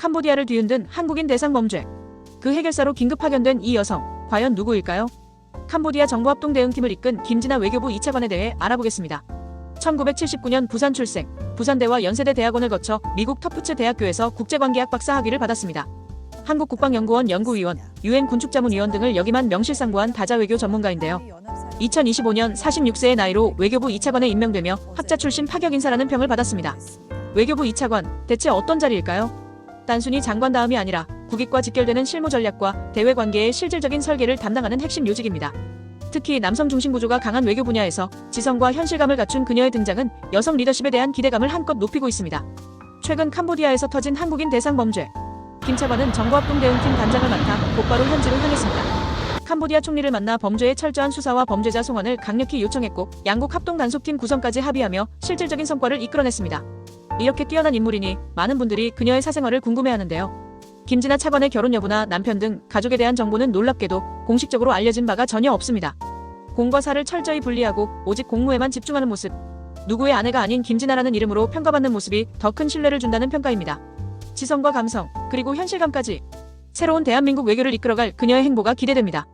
캄보디아를 뒤흔든 한국인 대상 범죄. 그 해결사로 긴급 파견된 이 여성, 과연 누구일까요? 캄보디아 정부합동 대응팀을 이끈 김진아 외교부 2차관에 대해 알아보겠습니다. 1979년 부산 출생, 부산대와 연세대 대학원을 거쳐 미국 터프츠 대학교에서 국제관계학 박사 학위를 받았습니다. 한국국방연구원 연구위원, 유엔 군축자문위원 등을 역임한 명실상부한 다자외교 전문가인데요. 2025년 46세의 나이로 외교부 2차관에 임명되며 학자 출신 파격 인사라는 평을 받았습니다. 외교부 2차관, 대체 어떤 자리일까요? 단순히 장관 다음이 아니라 국익과 직결되는 실무 전략과 대외 관계의 실질적인 설계를 담당하는 핵심 요직입니다. 특히 남성 중심 구조가 강한 외교 분야에서 지성과 현실감을 갖춘 그녀의 등장은 여성 리더십에 대한 기대감을 한껏 높이고 있습니다. 최근 캄보디아에서 터진 한국인 대상 범죄. 김 차관은 정부합동 대응팀 단장을 맡아 곧바로 현지로 향했습니다. 캄보디아 총리를 만나 범죄의 철저한 수사와 범죄자 송환을 강력히 요청했고 양국 합동 단속팀 구성까지 합의하며 실질적인 성과를 이끌어냈습니다. 이렇게 뛰어난 인물이니 많은 분들이 그녀의 사생활을 궁금해하는데요. 김진아 차관의 결혼 여부나 남편 등 가족에 대한 정보는 놀랍게도 공식적으로 알려진 바가 전혀 없습니다. 공과 사를 철저히 분리하고 오직 공무에만 집중하는 모습. 누구의 아내가 아닌 김진아라는 이름으로 평가받는 모습이 더 큰 신뢰를 준다는 평가입니다. 지성과 감성, 그리고 현실감까지 새로운 대한민국 외교를 이끌어갈 그녀의 행보가 기대됩니다.